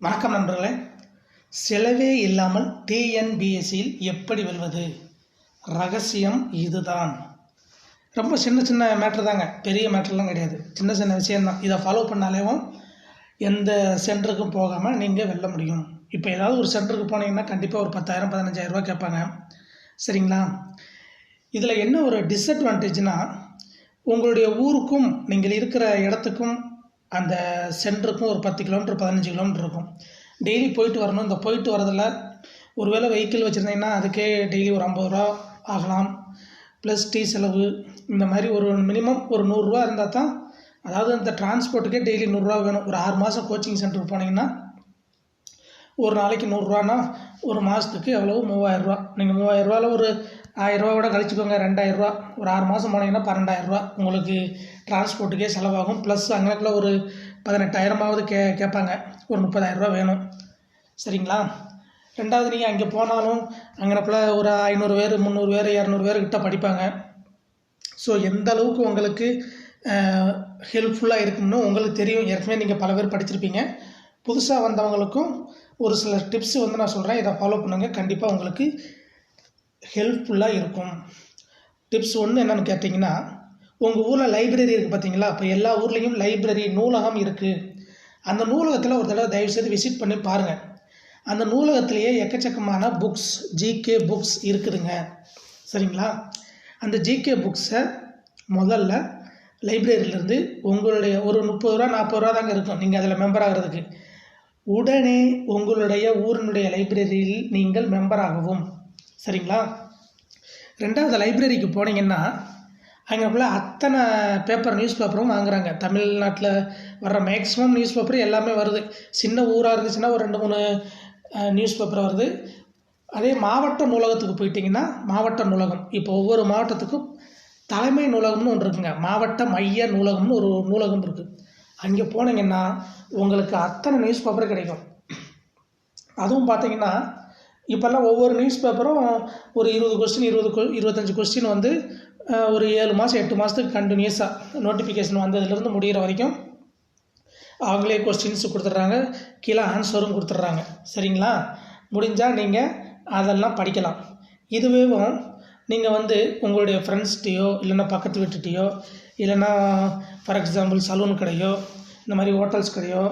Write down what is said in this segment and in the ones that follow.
வணக்கம் நண்பர்களே. செலவே இல்லாமல் டிஎன்பிஎஸ்சியில் எப்படி வெல்வது ரகசியம் இதுதான். ரொம்ப சின்ன சின்ன மேட்ரு தாங்க. பெரிய மேட்ருலாம் கிடையாது. சின்ன சின்ன விஷயந்தான் இதை ஃபாலோ பண்ணாலேவும் எந்த சென்டருக்கும் போகாமல் நீங்கள் வெல்ல முடியும். இப்போ ஏதாவது ஒரு சென்டருக்கு போனீங்கன்னா கண்டிப்பாக ஒரு பத்தாயிரம் பதினஞ்சாயிரம் ரூபாய் கேட்பாங்க. சரிங்களா? இதில் என்ன ஒரு டிஸ்அட்வான்டேஜ்னால் உங்களுடைய ஊருக்கும் நீங்கள் இருக்கிற இடத்துக்கும் அந்த சென்டருக்கும் ஒரு பத்து கிலோமீட்டர் பதினஞ்சு கிலோமீட்டர் இருக்கும். டெய்லி போயிட்டு வரணும். இந்த போயிட்டு வரதில் ஒருவேளை வெஹிக்கிள் வச்சுருந்தீங்கன்னா அதுக்கே டெய்லி ஒரு ஐம்பது ரூபா ஆகலாம். ப்ளஸ் டீ செலவு இந்த மாதிரி ஒரு மினிமம் ஒரு நூறுரூவா இருந்தால் தான் அதாவது இந்த டிரான்ஸ்போர்ட்டுக்கே டெய்லி நூறுரூவா வேணும். ஒரு ஆறு மாதம் கோச்சிங் சென்டருக்கு போனீங்கன்னா ஒரு நாளைக்கு நூறுரூவானா ஒரு மாதத்துக்கு எவ்வளவு? மூவாயிரரூவா நீங்கள் மூவாயிரரூவாவில் ஒரு ஆயிரரூவா கூட கழிச்சுக்கோங்க. ரெண்டாயிரரூவா. ஒரு ஆறு மாதம் போனீங்கன்னா பன்னெண்டாயிரரூவா. உங்களுக்கு டிரான்ஸ்போர்ட்டுக்கே செலவாகும். ப்ளஸ் அங்கனக்குள்ள ஒரு பதினெட்டாயிரமாவது கே கேட்பாங்க ஒரு முப்பதாயிரரூவா வேணும். சரிங்களா? ரெண்டாவது நீங்கள் அங்கே போனாலும் அங்கனக்குள்ள ஒரு ஐநூறு பேர் முந்நூறு பேர் இரநூறு பேர்கிட்ட படிப்பாங்க. ஸோ எந்த அளவுக்கு உங்களுக்கு ஹெல்ப்ஃபுல்லாக இருக்கும்னு உங்களுக்கு தெரியும். ஏற்கனவே நீங்கள் பல பேர் படிச்சிருப்பீங்க. புதுசாக வந்தவங்களுக்கும் ஒரு சில டிப்ஸ் வந்து நான் சொல்கிறேன் இதை ஃபாலோ பண்ணுங்கள் கண்டிப்பாக உங்களுக்கு ஹெல்ப்ஃபுல்லாக இருக்கும். டிப்ஸ் ஒன்று என்னென்னு கேட்டிங்கன்னா உங்கள் ஊரில் லைப்ரரி இருக்குது பார்த்தீங்களா இப்போ எல்லா ஊர்லேயும் லைப்ரரி நூலகம் இருக்குது அந்த நூலகத்தில் ஒரு தடவை தயவுசெய்து விசிட் பண்ணி பாருங்கள் அந்த நூலகத்திலேயே எக்கச்சக்கமான புக்ஸ் ஜிகே புக்ஸ் இருக்குதுங்க. சரிங்களா? அந்த ஜிகே புக்ஸை முதல்ல லைப்ரரியிலேருந்து உங்களுடைய ஒரு முப்பது ரூபா நாற்பது ரூபா தாங்க இருக்கும். நீங்கள் அதில் மெம்பர் ஆகிறதுக்கு. உடனே உங்களுடைய ஊரினுடைய லைப்ரரியில் நீங்கள் மெம்பர் ஆகவும். சரிங்களா? ரெண்டாவது லைப்ரரிக்கு போனீங்கன்னா அங்கேக்குள்ள அத்தனை பேப்பர் நியூஸ் பேப்பரும் வாங்குறாங்க. தமிழ்நாட்டில் வர்ற மேக்ஸிமம் நியூஸ் பேப்பர் எல்லாமே வருது. சின்ன ஊராக இருந்துச்சுன்னா ஒரு ரெண்டு மூணு நியூஸ் பேப்பர் வருது. அதே மாவட்ட நூலகத்துக்கு போயிட்டிங்கன்னா மாவட்ட நூலகம். இப்போ ஒவ்வொரு மாவட்டத்துக்கும் தலைமை நூலகம்னு ஒன்று இருக்குங்க. மாவட்ட மைய நூலகம்னு ஒரு நூலகம் இருக்குது அங்கே போனீங்கன்னா உங்களுக்கு அத்தனை நியூஸ் பேப்பர் கிடைக்கும். அதுவும் பார்த்தீங்கன்னா இப்போல்லாம் ஒவ்வொரு நியூஸ் பேப்பரும் ஒரு இருபது கொஸ்டின் இருபது கொ இருபத்தஞ்சி கொஸ்டின் வந்து ஒரு ஏழு மாதம் எட்டு மாதத்துக்கு கண்டினியூஸாக நோட்டிஃபிகேஷன் வந்ததுலேருந்து முடிகிற வரைக்கும் அவங்களே கொஸ்டின்ஸ் கொடுத்துட்றாங்க. கீழே ஆன்சரும் கொடுத்துட்றாங்க. சரிங்களா? முடிஞ்சால் நீங்கள் அதெல்லாம் படிக்கலாம். இதுவேவும் நீங்கள் வந்து உங்களுடைய ஃப்ரெண்ட்ஸ்கிட்டையோ இல்லைன்னா பக்கத்து வீட்டுகிட்டையோ இல்லைன்னா ஃபார் எக்ஸாம்பிள் சலூன் கடையோ இந்த மாதிரி ஹோட்டல்ஸ் கடையோ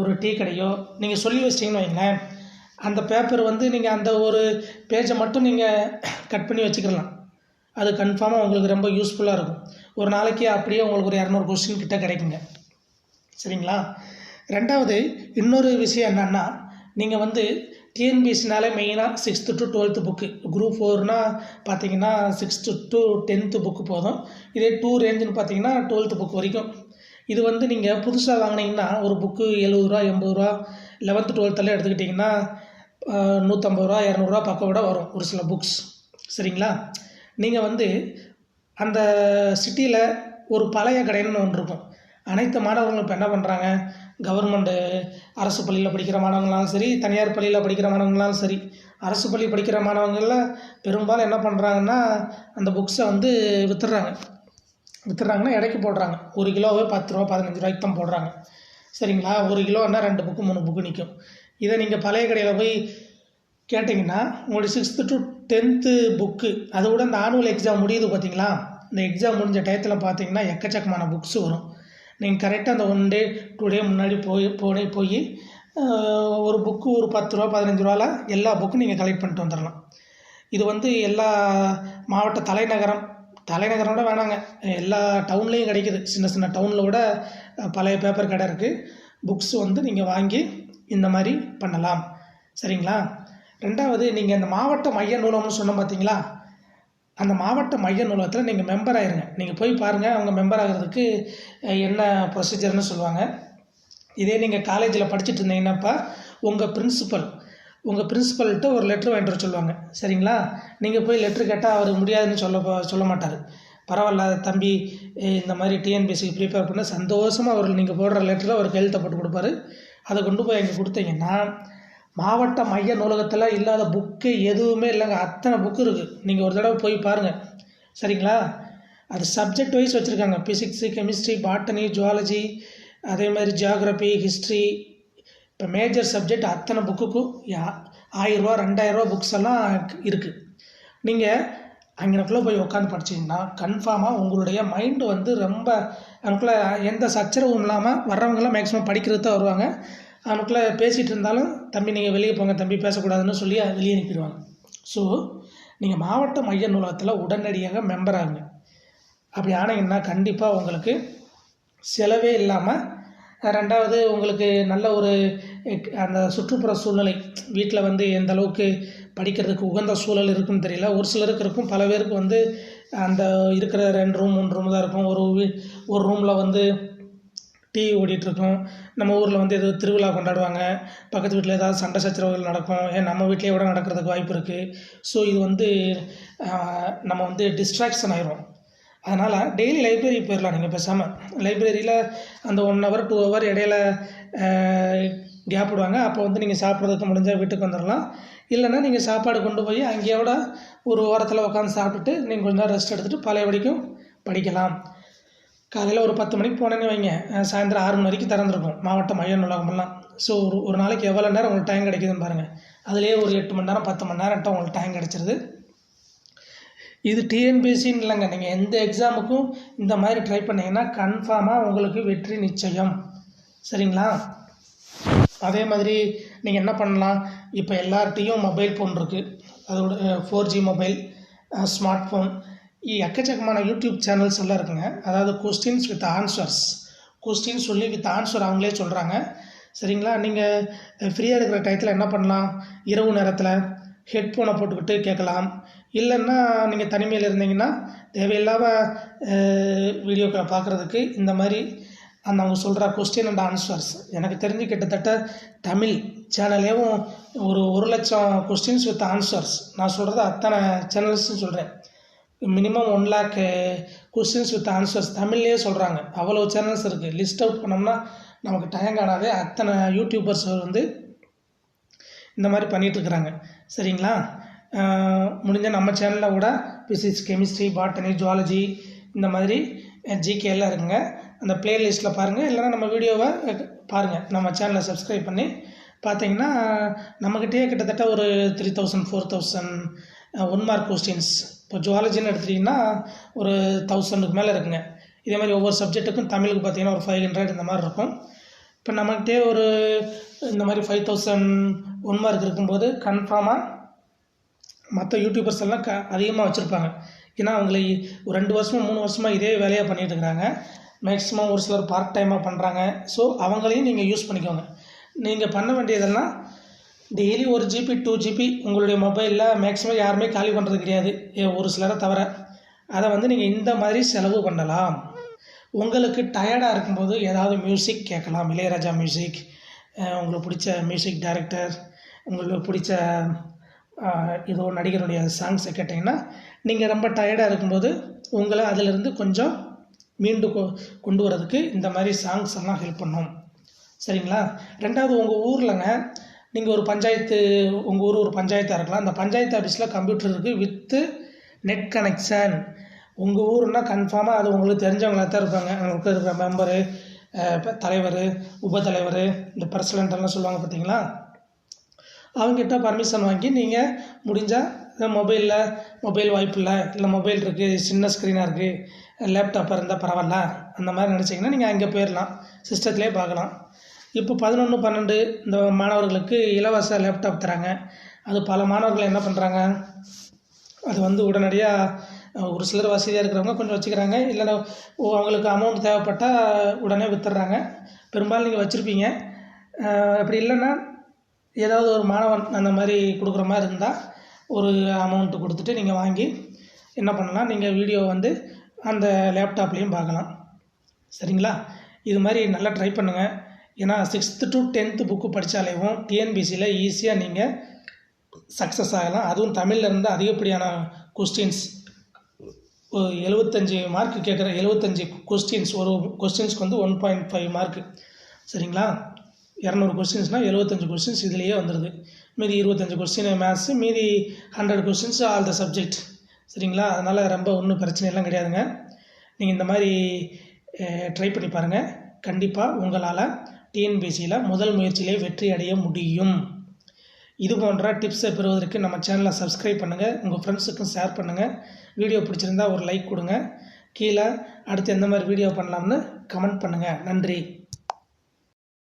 ஒரு டீ கடையோ நீங்கள் சொல்லி வச்சிட்டிங்கன்னு வைங்களேன் அந்த பேப்பர் வந்து நீங்கள் அந்த ஒரு பேஜை மட்டும் நீங்கள் கட் பண்ணி வச்சுக்கலாம் அது கன்ஃபார்மாக உங்களுக்கு ரொம்ப யூஸ்ஃபுல்லாக இருக்கும். ஒரு நாளைக்கு அப்படியே உங்களுக்கு ஒரு இரநூறு கொஸ்டின் கிட்டே கிடைக்குங்க. சரிங்களா? ரெண்டாவது இன்னொரு விஷயம் என்னென்னா நீங்கள் வந்து டிஎன்பிஎஸ்சினாலே மெயினாக sixth to twelfth book group ஃபோர்னால் பார்த்தீங்கன்னா சிக்ஸ்த்து டு டென்த்து புக்கு போதும். இதே டூ ரேஞ்சுன்னு பார்த்தீங்கன்னா டுவெல்த்து புக் வரைக்கும். இது வந்து நீங்கள் புதுசாக வாங்கினீங்கன்னா ஒரு புக்கு எழுபது ரூபா எண்பது ரூபா லெவன்த்து டுவெல்த்தெல்லாம் எடுத்துக்கிட்டிங்கன்னா நூற்றம்பது ரூபா இரநூறுவா பக்கம் விட வரும் ஒரு சில புக்ஸ் சரிங்களா? நீங்கள் வந்து அந்த சிட்டியில் ஒரு பழைய கடைன்னு ஒன்று இருக்கும். அனைத்து மாணவர்களும் இப்போ என்ன பண்ணுறாங்க கவர்மெண்ட்டு அரசு பள்ளியில் படிக்கிற மாணவங்களாலும் சரி தனியார் பள்ளியில் படிக்கிற மாணவங்களாலும் சரி அரசு பள்ளி படிக்கிற மாணவங்களில் பெரும்பாலும் என்ன பண்ணுறாங்கன்னா அந்த புக்ஸை வந்து விற்றுறாங்க விற்றுறாங்கன்னா இடைக்கு போடுறாங்க. ஒரு கிலோவே பத்து ரூபா பதினஞ்சு ரூபாய்க்கு தான் போடுறாங்க. சரிங்களா? ஒரு கிலோன்னா ரெண்டு புக்கு மூணு புக்கு நிற்கும் இதை நீங்கள் பழைய கடையில் போய் கேட்டிங்கன்னா உங்களுடைய சிக்ஸ்த்து டு டென்த்து புக்கு அதை விட இந்த ஆனுவல் எக்ஸாம் முடியுது பார்த்தீங்களா இந்த எக்ஸாம் முடிஞ்ச டயத்தில் பார்த்தீங்கன்னா எக்கச்சக்கமான புக்ஸ் வரும். நீங்கள் கரெக்டாக அந்த ஒன் டே டூ டே முன்னாடி போய் போனே போய் ஒரு புக்கு ஒரு பத்து ரூபா பதினஞ்சு ரூபாவில் எல்லா புக்கும் நீங்கள் கலெக்ட் பண்ணிட்டு வந்துடலாம் இது வந்து எல்லா மாவட்ட தலைநகரம் தலைநகரம் கூட வேணாங்க. எல்லா டவுன்லேயும் கிடைக்கிது. சின்ன சின்ன டவுனில் கூட பழைய பேப்பர் கடை இருக்குது புக்ஸ் வந்து நீங்கள் வாங்கி இந்த மாதிரி பண்ணலாம். சரிங்களா? ரெண்டாவது நீங்கள் இந்த மாவட்ட மைய நூலகம்னு சொன்னோம் பார்த்தீங்களா அந்த மாவட்ட மைய நூலகத்தில் நீங்கள் மெம்பர் ஆயிருங்க. நீங்கள் போய் பாருங்கள் அவங்க மெம்பர் ஆகிறதுக்கு என்ன ப்ரொசீஜர்னு சொல்லுவாங்க. இதே நீங்கள் காலேஜில் படிச்சுட்டு இருந்தீங்கன்னாப்பா உங்கள் பிரின்சிபல் உங்கள் பிரின்சிபல்கிட்ட ஒரு லெட்ரு வாங்கிட்டு வர சொல்லுவாங்க. சரிங்களா? நீங்கள் போய் லெட்ரு கேட்டால் அவர் முடியாதுன்னு சொல்ல சொல்ல மாட்டார். பரவாயில்ல தம்பி இந்த மாதிரி டிஎன்பிஎஸ்சிக்கு ப்ரிப்பேர் பண்ண சந்தோஷமாக அவர் நீங்கள் போடுற லெட்டரில் அவர் கையெழுத்தப்பட்டு கொடுப்பாரு. அதை கொண்டு போய் அங்கே கொடுத்தீங்கன்னா மாவட்ட மைய நூலகத்தில் இல்லாத புக்கு எதுவுமே இல்லைங்க. அத்தனை புக்கு இருக்குது நீங்கள் ஒரு தடவை போய் பாருங்கள் சரிங்களா? அது சப்ஜெக்ட் வைஸ் வச்சுருக்காங்க. ஃபிசிக்ஸு கெமிஸ்ட்ரி பாட்டனி ஜுவாலஜி அதே மாதிரி ஜியாகிரபி ஹிஸ்ட்ரி இப்போ மேஜர் சப்ஜெக்ட் அத்தனை புக்குக்கும் யா ஆயிரரூவா ரெண்டாயிரரூவா புக்ஸ் எல்லாம் இருக்குது நீங்கள் அங்கனக்குள்ளே போய் உட்காந்து படிச்சீங்கன்னா கன்ஃபார்மாக உங்களுடைய மைண்டு வந்து ரொம்ப அதுக்குள்ளே எந்த சச்சரவும் இல்லாமல் வர்றவங்கெல்லாம் மேக்ஸிமம் படிக்கிறது தான் வருவாங்க. அவனுக்குள்ளே பேசிகிட்டு இருந்தாலும் தம்பி நீங்கள் வெளியே போங்க தம்பி பேசக்கூடாதுன்னு சொல்லி வெளியே அனுப்பிடுவாங்க. ஸோ நீங்கள் மாவட்ட மைய நூலகத்தில் உடனடியாக மெம்பர் ஆகுங்க. அப்படி ஆனீங்கன்னா கண்டிப்பாக உங்களுக்கு செலவே இல்லாமல் ரெண்டாவது உங்களுக்கு நல்ல ஒரு அந்த சுற்றுப்புற சூழ்நிலை வீட்டில் வந்து எந்த அளவுக்கு படிக்கிறதுக்கு உகந்த சூழல் இருக்குன்னு தெரியல. ஒரு சிலருக்கு இருக்கும். பல பேருக்கு வந்து அந்த இருக்கிற ரெண்டு ரூம் மூணு ரூம் தான் இருக்கும். ஒரு வீ ஒரு ரூமில் வந்து டிவி ஓடிட்டுருக்கும் நம்ம ஊரில் வந்து ஏதோ திருவிழா கொண்டாடுவாங்க. பக்கத்து வீட்டில் ஏதாவது சண்டை சச்சரவுகள் நடக்கும். ஏன் நம்ம வீட்டிலேயே கூட நடக்கிறதுக்கு வாய்ப்பு இருக்குது ஸோ இது வந்து நம்ம வந்து டிஸ்ட்ராக்ஷன் ஆயிரும். அதனால் டெய்லி லைப்ரரி போயிடலாம் நீங்கள் பேசாமல் லைப்ரரியில் அந்த ஒன் ஹவர் டூ ஹவர் இடையில கேப் விடுவாங்க. அப்போ வந்து நீங்கள் சாப்பிட்றதுக்கு முடிஞ்சால் வீட்டுக்கு வந்துடலாம் இல்லைன்னா நீங்கள் சாப்பாடு கொண்டு போய் அங்கேயோட ஒரு ஓரத்தில் உட்காந்து சாப்பிட்டுட்டு நீங்கள் கொஞ்ச நேரம் ரெஸ்ட் எடுத்துகிட்டு பழைய வரைக்கும் படிக்கலாம். காலையில் ஒரு பத்து மணிக்கு போனேன்னு வைங்க. சாயந்தரம் ஆறு மணி வரைக்கும் திறந்துருக்கும். மாவட்டம் மைய நூலகமெல்லாம். ஸோ ஒரு ஒரு நாளைக்கு எவ்வளோ நேரம் உங்களுக்கு டைம் கிடைக்குதுன்னு பாருங்கள் அதுலேயே ஒரு எட்டு மணி நேரம் பத்து மணி நேரம் உங்களுக்கு டைம் கிடச்சிருது. இது டிஎன்பிஎஸ்சின்னு இல்லைங்க. நீங்கள் எந்த எக்ஸாமுக்கும் இந்த மாதிரி ட்ரை பண்ணிங்கன்னா கன்ஃபார்மாக உங்களுக்கு வெற்றி நிச்சயம். சரிங்களா? அதே மாதிரி நீங்கள் என்ன பண்ணலாம்? இப்போ எல்லார்ட்டையும் மொபைல் ஃபோன் இருக்குது அதோட four G mobile smart phone எக்கச்சக்கமான யூடியூப் சேனல்ஸ் எல்லாம் இருக்குங்க. அதாவது கொஸ்டின்ஸ் வித் ஆன்சர்ஸ் கொஸ்டின் சொல்லி வித் ஆன்சர் அவங்களே சொல்கிறாங்க சரிங்களா? நீங்கள் ஃப்ரீயாக இருக்கிற டயத்தில் என்ன பண்ணலாம்? இரவு நேரத்தில் ஹெட்ஃபோனை போட்டுக்கிட்டு கேட்கலாம். இல்லைன்னா நீங்கள் தனிமையில் இருந்தீங்கன்னா தேவையில்லாத வீடியோக்களை பார்க்குறதுக்கு இந்த மாதிரி அந்த அவங்க சொல்கிற கொஸ்டின் அண்ட் ஆன்சர்ஸ் எனக்கு தெரிஞ்சு கிட்டத்தட்ட தமிழ் சேனல்லேயும் ஒரு ஒரு லட்சம் கொஸ்டின்ஸ் வித் ஆன்சர்ஸ் நான் சொல்கிறது அத்தனை சேனல்ஸ்னு சொல்கிறேன் minimum one lakh questions with answers தமிழ்லேயே சொல்கிறாங்க அவ்வளோ சேனல்ஸ் இருக்குது லிஸ்ட் அவுட் பண்ணோம்னா நமக்கு டைம் காணாதே. அத்தனை யூடியூபர்ஸ் வந்து இந்த மாதிரி பண்ணிகிட்ருக்குறாங்க சரிங்களா? முடிஞ்ச நம்ம சேனலில் கூட ஃபிசிக்ஸ் கெமிஸ்ட்ரி பாட்டனி ஜுவாலஜி இந்த மாதிரி ஜிகே எல்லாம் இருக்குங்க. அந்த பிளேலிஸ்ட்டில் பாருங்கள் இல்லைன்னா நம்ம வீடியோவை பாருங்கள் நம்ம சேனலை சப்ஸ்கிரைப் பண்ணி பார்த்தீங்கன்னா நம்மக்கிட்டேயே கிட்டத்தட்ட ஒரு three thousand four thousand one mark questions இப்போ ஜுவாலஜின்னு எடுத்துட்டிங்கன்னா ஒரு தௌசண்டுக்கு மேலே இருக்குங்க. இதே மாதிரி ஒவ்வொரு சப்ஜெக்ட்டுக்கும் தமிழுக்கு பார்த்தீங்கன்னா ஒரு ஃபைவ் ஹண்ட்ரட் இந்த மாதிரி இருக்கும். இப்போ நம்மகிட்டே ஒரு இந்த மாதிரி ஃபைவ் தௌசண்ட் ஒன் மார்க் இருக்கும்போது கன்ஃபார்மாக மற்ற யூடியூபர்ஸ் எல்லாம் க அதிகமாக வச்சுருப்பாங்க. ஏன்னா அவங்களை ஒரு ரெண்டு வருஷமாக மூணு வருஷமாக இதே வேலையாக பண்ணிகிட்டு இருக்கிறாங்க. மேக்ஸிமம் ஒரு சிலர் பார்ட் டைமாக பண்ணுறாங்க ஸோ அவங்களையும் நீங்கள் யூஸ் பண்ணிக்கோங்க. நீங்கள் பண்ண வேண்டியதெல்லாம் டெய்லி ஒரு ஜிபி டூ ஜிபி உங்களுடைய மொபைலில் மேக்ஸிமம் யாருமே காலி பண்ணுறது கிடையாது. ஏ- ஒரு சிலரை தவிர. அதை வந்து நீங்கள் இந்த மாதிரி செலவு பண்ணலாம். உங்களுக்கு டயர்டாக இருக்கும்போது ஏதாவது மியூசிக் கேட்கலாம். இளையராஜா மியூசிக் உங்களுக்கு பிடிச்ச மியூசிக் டைரக்டர் உங்களுக்கு பிடிச்ச ஏதோ நடிகருடைய சாங்ஸை கேட்டிங்கன்னா நீங்கள் ரொம்ப டயர்டாக இருக்கும்போது உங்களை அதிலிருந்து கொஞ்சம் மீண்டு கொ கொண்டு வரதுக்கு இந்த மாதிரி சாங்ஸ் எல்லாம் ஹெல்ப் பண்ணும். சரிங்களா? ரெண்டாவது உங்கள் ஊர்லங்க நீங்கள் ஒரு பஞ்சாயத்து உங்கள் ஊர் ஒரு பஞ்சாயத்தாக இருக்கலாம். அந்த பஞ்சாயத்து ஆஃபீஸில் கம்ப்யூட்டர் இருக்குது வித்து நெட் கனெக்ஷன் உங்கள் ஊர்னால் கன்ஃபார்மாக அது உங்களுக்கு தெரிஞ்சவங்களாக தான் இருப்பாங்க. அவங்களுக்கு இருக்கிற மெம்பரு தலைவர் உபத்தலைவர் இந்த பிரசிடென்ட்லாம் சொல்லுவாங்க பார்த்தீங்களா அவங்ககிட்ட பர்மிஷன் வாங்கி நீங்கள் முடிஞ்சால் மொபைலில் மொபைல் வாய்ப்பு இல்லை இல்லை மொபைல் இருக்குது சின்ன ஸ்க்ரீனாக இருக்குது லேப்டாப் இருந்தால் பரவாயில்ல. அந்த மாதிரி நினச்சிங்கன்னா நீங்கள் அங்கே போயிடலாம் சிஸ்டத்துலேயே பார்க்கலாம். இப்போ பதினொன்று பன்னெண்டு இந்த மாணவர்களுக்கு இலவச லேப்டாப் தராங்க. அது பல மாணவர்கள் என்ன பண்ணுறாங்க அது வந்து உடனடியாக ஒரு சிலர் வசதியாக இருக்கிறவங்க கொஞ்சம் வச்சுக்கிறாங்க. இல்லைன்னா ஓ, அவங்களுக்கு அமௌண்ட் தேவைப்பட்டால் உடனே வித்துடுறாங்க. பெரும்பாலும் நீங்கள் வச்சுருப்பீங்க. அப்படி இல்லைன்னா ஏதாவது ஒரு மாணவன் அந்த மாதிரி கொடுக்குற மாதிரி இருந்தால் ஒரு அமௌண்ட்டு கொடுத்துட்டு நீங்கள் வாங்கி என்ன பண்ணலாம்? நீங்கள் வீடியோ வந்து அந்த லேப்டாப்லேயும் பார்க்கலாம். சரிங்களா? இது மாதிரி நல்லா ட்ரை பண்ணுங்கள் ஏன்னா சிக்ஸ்த்து டு டென்த்து புக்கு படித்தாலேவும் டிஎன்பிசியில் ஈஸியாக நீங்கள் சக்ஸஸ் ஆகலாம். அதுவும் தமிழில் இருந்து அதிகப்படியான கொஸ்டின்ஸ் எழுபத்தஞ்சி மார்க் கேட்குற எழுபத்தஞ்சி கொஸ்டின்ஸ் ஒரு கொஸ்டின்ஸ்க்கு வந்து ஒன் பாயிண்ட் ஃபைவ் மார்க்கு சரிங்களா? இரநூறு கொஸ்டின்ஸ்னால் எழுபத்தஞ்சு கொஸ்டின்ஸ் இதுலேயே வந்துடுது மீதி இருபத்தஞ்சி கொஸ்டின் மேத்ஸு மீதி hundred questions all the subject சரிங்களா? அதனால் ரொம்ப ஒன்றும் பிரச்சனையெல்லாம் கிடையாதுங்க. நீங்கள் இந்த மாதிரி ட்ரை பண்ணி பாருங்கள் கண்டிப்பாக உங்களால் டிஎன்பிசியில் முதல் முயற்சியிலே வெற்றி அடைய முடியும். இது போன்ற டிப்ஸை பெறுவதற்கு நம்ம சேனலை சப்ஸ்கிரைப் பண்ணுங்கள் உங்கள் ஃப்ரெண்ட்ஸுக்கும் ஷேர் பண்ணுங்கள் வீடியோ பிடிச்சிருந்தா ஒரு லைக் கொடுங்க. கீழே அடுத்து எந்த மாதிரி வீடியோ பண்ணலாம்னு கமெண்ட் பண்ணுங்கள் நன்றி.